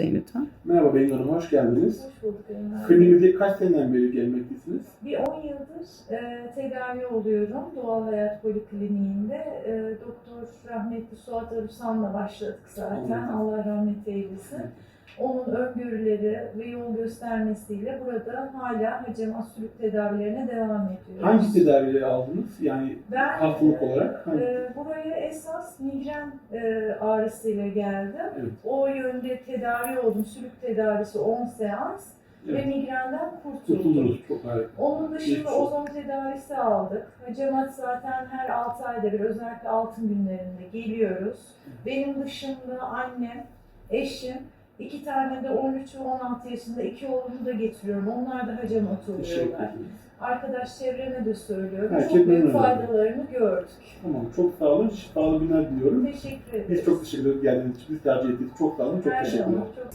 Lütfen. Merhaba Beyin Hanım, hoş geldiniz. Hoş bulduk. Kliniğimize kaç seneden beri gelmektesiniz? Bir 10 yıldır e, tedavi oluyorum Doğal Hayat Polikliniğinde. E, Doktor rahmetli Suat Arısan'la başladık zaten. Anladım. Allah rahmet eylesin. Onun öngörüleri ve yol göstermesiyle burada hala hacamat sülük tedavilerine devam ediyoruz. Hangi tedavileri aldınız? Yani Ben haftalık olarak hangi? e, buraya esas migren e, ağrısıyla geldim. Evet. O yönde tedavi oldum. Sülük tedavisi 10 seans ve Evet. migrenden kurtuldum. Kurtuldunuz, çok harika. Onun dışında olsun. ozon tedavisi aldık. Hacamat zaten her 6 ayda bir özellikle altın günlerinde geliyoruz. Benim dışında annem, eşim, iki tane de 13 ve 16 yaşında iki oğlumu da getiriyorum. Onlar da oluyorlar. ederim. Arkadaş çevreme de söylüyorum. Herkes Çok büyük faydalarını gördük. Tamam, çok sağ olun. Şifalı günler diliyorum. Teşekkür ederiz. Biz çok teşekkür ederiz geldiğiniz için, bizi tercih için çok sağ olun. Çok Her teşekkürler. zaman çok